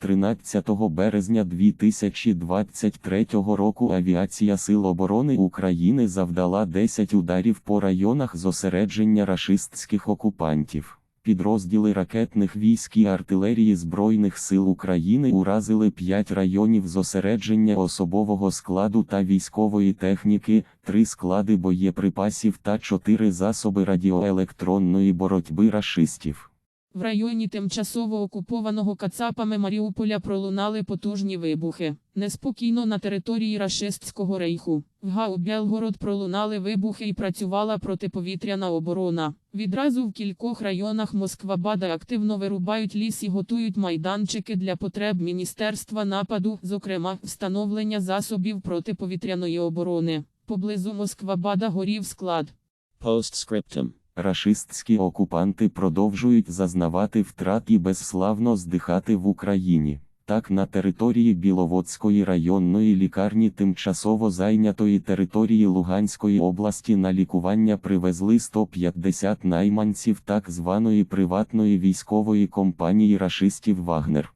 13 березня 2023 року Авіація Сил оборони України завдала 10 ударів по районах зосередження рашистських окупантів. Підрозділи ракетних військ і артилерії Збройних сил України уразили 5 районів зосередження особового складу та військової техніки, 3 склади боєприпасів та 4 засоби радіоелектронної боротьби рашистів. В районі тимчасово окупованого Кацапами Маріуполя пролунали потужні вибухи. Неспокійно на території рашистського рейху. В Гау Белгород пролунали вибухи і працювала протиповітряна оборона. Відразу в кількох районах Москва-Бада активно вирубають ліс і готують майданчики для потреб Міністерства нападу, зокрема, встановлення засобів протиповітряної оборони. Поблизу Москва-Бада горів склад. Postscriptum. Рашистські окупанти продовжують зазнавати втрат і безславно здихати в Україні. Так, на території Біловодської районної лікарні тимчасово зайнятої території Луганської області на лікування привезли 150 найманців так званої приватної військової компанії рашистів Вагнер.